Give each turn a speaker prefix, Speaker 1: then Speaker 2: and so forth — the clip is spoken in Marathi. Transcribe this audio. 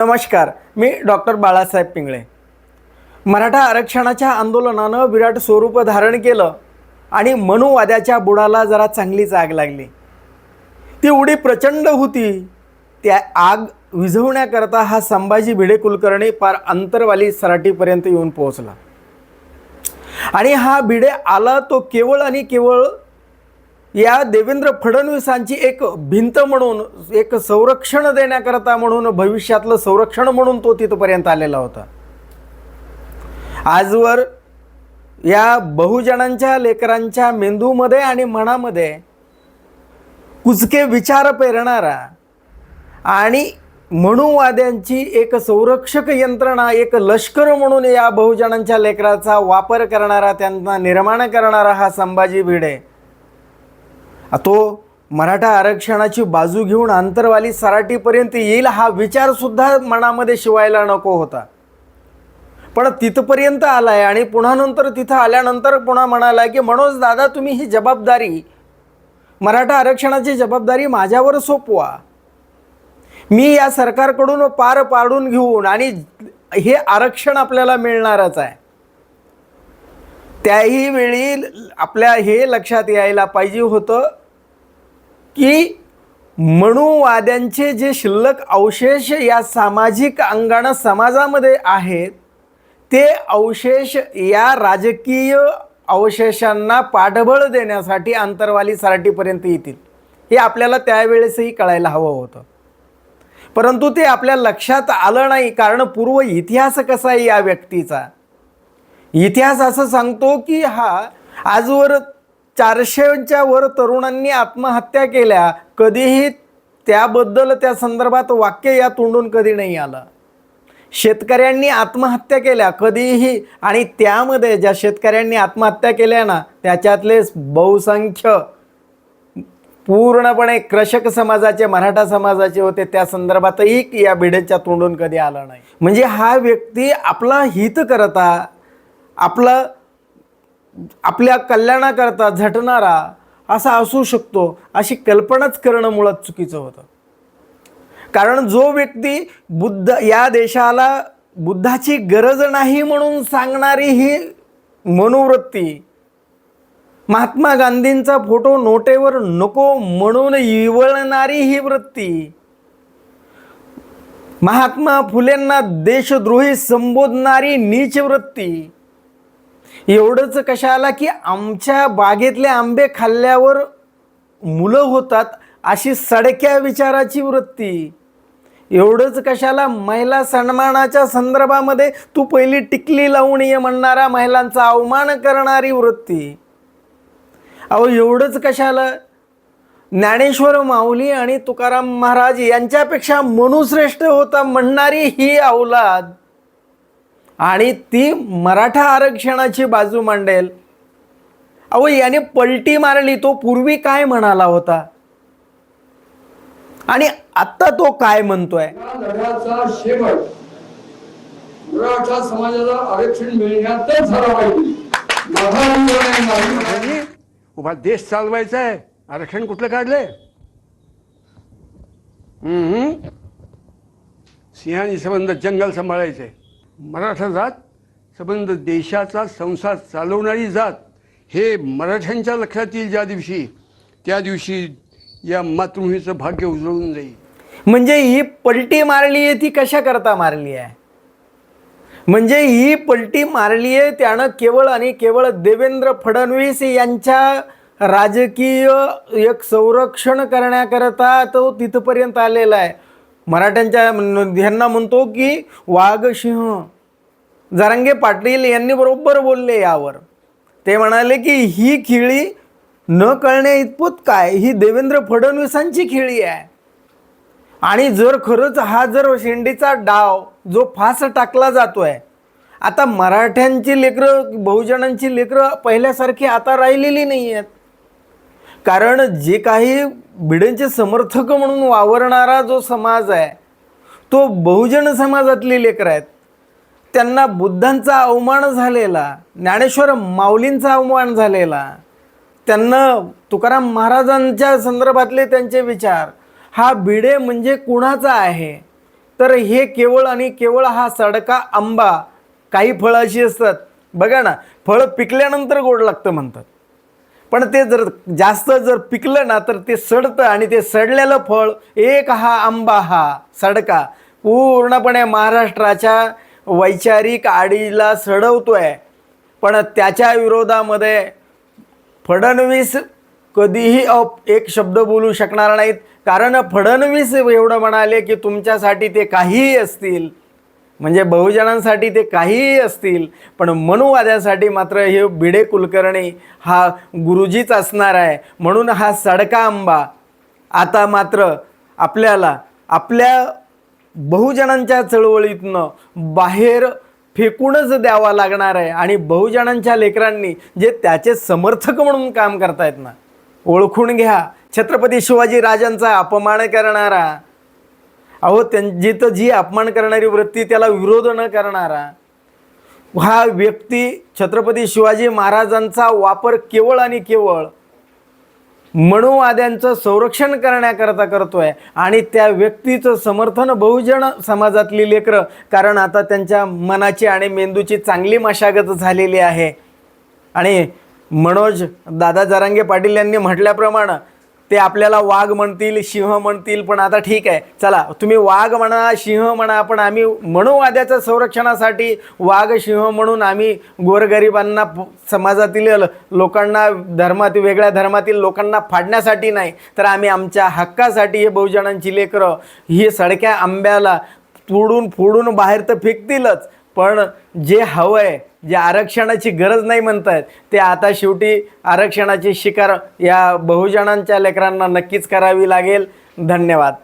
Speaker 1: नमस्कार मी डॉक्टर बाळासाहेब पिंगळे. मराठा आरक्षणाच्या आंदोलनानं विराट स्वरूप धारण केलं आणि मनुवाद्याच्या बुडाला जरा चांगलीच आग लागली. ती उडी प्रचंड होती. त्या आग विझवण्याकरता हा संभाजी भिडे कुलकर्णी पार अंतरवाली सराटीपर्यंत येऊन पोहोचला. आणि हा भिडे आला तो केवळ आणि केवळ या देवेंद्र फडणवीसांची एक भिंत म्हणून एक संरक्षण देण्याकरता म्हणून भविष्यातलं संरक्षण म्हणून तो तिथपर्यंत आलेला होता. आजवर या बहुजनांच्या लेकरांच्या मेंदूमध्ये आणि मनामध्ये कुचके विचार पेरणारा आणि मनुवाद्यांची एक संरक्षक यंत्रणा एक लष्कर म्हणून या बहुजनांच्या लेकराचा वापर करणारा त्यांना निर्माण करणारा हा संभाजी भिडे तो मराठा आरक्षणाची बाजू घेऊन आंतरवाली सराटीपर्यंत येईल हा विचारसुद्धा मनामध्ये शिवायला नको होता. पण तिथपर्यंत आलाय आणि पुन्हा नंतर तिथं आल्यानंतर पुन्हा म्हणाला की मनोज दादा तुम्ही ही जबाबदारी मराठा आरक्षणाची जबाबदारी माझ्यावर सोपवा. मी या सरकारकडून पार पाडून घेऊन आणि हे आरक्षण आपल्याला मिळणारच आहे. त्याही वेळी आपल्या हे लक्षात यायला पाहिजे होतं की मनुवाद्यांचे जे शिल्लक अवशेष या सामाजिक अंगानं समाजामध्ये आहेत ते अवशेष या राजकीय अवशेषांना पाठबळ देण्यासाठी आंतरवाली सारठीपर्यंत येतील. हे आपल्याला त्यावेळेसही कळायला हवं होतं. परंतु ते आपल्या लक्षात आलं नाही कारण पूर्व इतिहास कसा आहे या व्यक्तीचा? इतिहास असं सांगतो की हा आजवर चारशेच्या वर तरुणांनी आत्महत्या केल्या. कधीही त्याबद्दल त्या संदर्भात वाक्य या तोंडून कधी नाही आलं. शेतकऱ्यांनी आत्महत्या केल्या. कधीही आणि त्यामध्ये ज्या शेतकऱ्यांनी आत्महत्या केल्या ना त्याच्यातले बहुसंख्य पूर्णपणे कृषक समाजाचे मराठा समाजाचे होते. त्या संदर्भातही या भिडेच्या तोंडून कधी आलं नाही. म्हणजे हा व्यक्ती आपला हित करता आपलं आपल्या कल्याणाकरता झटणारा असा असू शकतो अशी कल्पनाच करणं मुळात चुकीचं होतं. कारण जो व्यक्ती बुद्ध या देशाला बुद्धाची गरज नाही म्हणून सांगणारी ही मनोवृत्ती महात्मा गांधींचा फोटो नोटेवर नको म्हणून इवळणारी ही वृत्ती महात्मा फुलेंना देशद्रोही संबोधणारी नीच वृत्ती एवढंच कशाला की आमच्या बागेतले आंबे खाल्ल्यावर मुलं होतात अशी सडक्या विचाराची वृत्ती. एवढंच कशाला महिला सन्मानाच्या संदर्भामध्ये तू पहिली टिकली लावून ये म्हणणारा महिलांचा अवमान करणारी वृत्ती. अहो एवढंच कशाला? ज्ञानेश्वर माऊली आणि तुकाराम महाराज यांच्यापेक्षा मनुश्रेष्ठ होता म्हणणारी ही अवलाद आणि ती मराठा आरक्षणाची बाजू मांडेल. अहो याने पलटी मारली तो पूर्वी काय म्हणाला होता? आणि आत्ता तो काय म्हणतोय?
Speaker 2: लढ्याचा शेवट मराठा समाजाला आरक्षण मिळण्यातच झाला पाहिजे.
Speaker 3: उभा देश चालवायचा आहे. आरक्षण कुठलं काढलंय हम्म. सिंहानी संबंध जंगल सांभाळायचंय मराठा जात संबंध देशाचा संसार चालवणारी जात हे मराठ्यांच्या लक्षात येईल ज्या दिवशी त्या दिवशी या मातृभूमीचं भाग्य उजळून जाईल.
Speaker 1: म्हणजे ही पलटी मारली आहे ती कशा करता मारली आहे म्हणजे ही पलटी मारली आहे त्यानं केवळ आणि केवळ देवेंद्र फडणवीस यांच्या राजकीय एक संरक्षण करण्याकरता तो तिथपर्यंत आलेला आहे. मराठ्यांच्या ह्यांना म्हणतो की वाघ सिंह जरांगे पाटील यांनी बरोबर बोलले यावर. ते म्हणाले की ही खिळी न कळणे इतपत काय? ही देवेंद्र फडणवीसांची खिळी आहे. आणि जर खरंच हा जर शेंडीचा डाव जो फास टाकला जातो आहे आता मराठ्यांची लेकरं बहुजनांची लेकरं पहिल्यासारखी आता राहिलेली नाही आहेत कारण जे काही भिडेंचे समर्थक म्हणून वावरणारा जो समाज आहे तो बहुजन समाजातली लेकरं आहेत. त्यांना बुद्धांचा अवमान झालेला ज्ञानेश्वर माऊलींचा अवमान झालेला त्यांना तुकाराम महाराजांच्या संदर्भातले त्यांचे विचार हा भिडे म्हणजे कुणाचा आहे? तर हे केवळ आणि केवळ हा सडका आंबा काही फळाशी असतात. बघा ना फळं पिकल्यानंतर गोड लागतं म्हणतात. पण ते जर जास्त जर पिकलं ना तर ते सडतं आणि ते सडलेलं फळ एक हा आंबा हा सडका. पूर्णपणे महाराष्ट्राच्या वैचारिक आडीला सडवतो आहे पण त्याच्या विरोधामध्ये फडणवीस कधीही अप एक शब्द बोलू शकणार नाहीत. कारण फडणवीस एवढं म्हणाले की तुमच्यासाठी ते काहीही असतील. म्हणजे बहुजनांसाठी ते काहीही असतील पण मनुवाद्यासाठी मात्र हे भिडे कुलकर्णी हा गुरुजीच असणार आहे. म्हणून हा सडका आंबा आता मात्र आपल्याला आपल्या बहुजनांच्या चळवळीतनं बाहेर फेकूनच द्यावा लागणार आहे. आणि बहुजनांच्या लेकरांनी जे त्याचे समर्थक म्हणून काम करतायत ना ओळखून घ्या. छत्रपती शिवाजी राजांचा अपमान करणारा अहो त्यां जिथं जी अपमान करणारी वृत्ती त्याला विरोध न करणारा हा व्यक्ती छत्रपती शिवाजी महाराजांचा वापर केवळ आणि केवळ मनुवाद्यांचं संरक्षण करण्याकरता करतोय आणि त्या व्यक्तीचं समर्थन बहुजन समाजातली लेकरं कारण आता त्यांच्या मनाची आणि मेंदूची चांगली मशागत झालेली आहे. आणि मनोज दादा जरांगे पाटील यांनी म्हटल्याप्रमाणे ते आपल्याला वाघ म्हणतील सिंह म्हणतील पण आता ठीक आहे. चला तुम्ही वाघ म्हणा सिंह म्हणा पण आम्ही मनुवाद्याच्या संरक्षणासाठी वाघ सिंह म्हणून आम्ही गोरगरिबांना समाजातील लोकांना धर्मात वेगळ्या धर्मातील लोकांना फाडण्यासाठी नाही तर आम्ही आमच्या हक्कासाठी हे बहुजनांची लेकरं ही सडक्या आंब्याला तोडून फोडून बाहेर तर फेकतीलच. पण जे हवं आहे जे आरक्षणाची गरज नाही म्हणत आहेत ते आता शेवटी आरक्षणाची शिकार या बहुजनांच्या लेकरांना नक्कीच करावी लागेल. धन्यवाद.